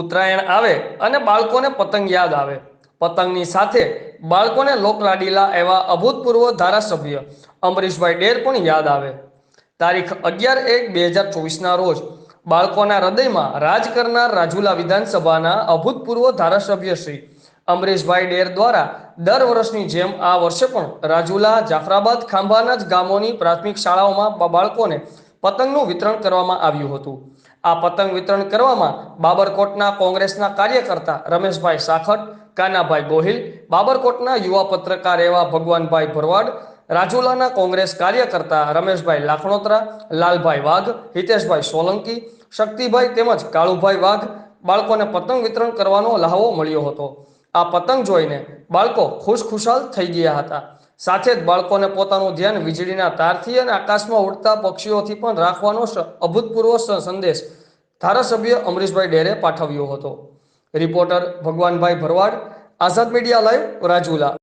ઉત્તરાયણ આવે અને બાળકોને પતંગ યાદ આવે. પતંગની સાથે બાળકોને લોકલાડીલા એવા અભૂતપૂર્વ ધારાસભ્ય અમરીશભાઈ ડેર પણ યાદ આવે. તારીખ અગિયાર એક બે હજાર ચોવીસના રોજ બાળકોના હૃદયમાં રાજ કરનાર રાજુલા વિધાનસભાના અભૂતપૂર્વ ધારાસભ્ય શ્રી અમરીશભાઈ ડેર દ્વારા દર વર્ષની જેમ આ વર્ષે પણ રાજુલા, જાફરાબાદ, ખાંભાના જ ગામોની પ્રાથમિક શાળાઓમાં બાળકોને પતંગનું વિતરણ કરવામાં આવ્યું હતું. આ પતંગ વિતરણ કરવામાં બાબરકોટના કોંગ્રેસના કાર્યકર્તા રમેશભાઈ સાખટ કાનાભાઈ ગોહિલ, બાબરકોટના યુવા પત્રકાર એવા ભગવાનભાઈ ભરવાડ, રાજુલાના કોંગ્રેસ કાર્યકર્તા રમેશભાઈ લાખણોત્રા, લાલભાઈ વાઘ, હિતેશભાઈ સોલંકી, શક્તિભાઈ તેમજ કાળુભાઈ વાઘ બાળકોને પતંગ વિતરણ કરવાનો લહાવો મળ્યો હતો. આ પતંગ જોઈને બાળકો ખુશખુશાલ થઈ ગયા હતા. સાથે જ બાળકોને પોતાનું ધ્યાન વીજળીના તારથી અને આકાશમાં ઉડતા પક્ષીઓથી પણ રાખવાનો અભૂતપૂર્વ સંદેશ ધારાસભ્ય અમરીશભાઈ ડેરે પાઠવ્યો હતો. Reporter Bhagwanbhai Bharwad, Azad media live Rajula.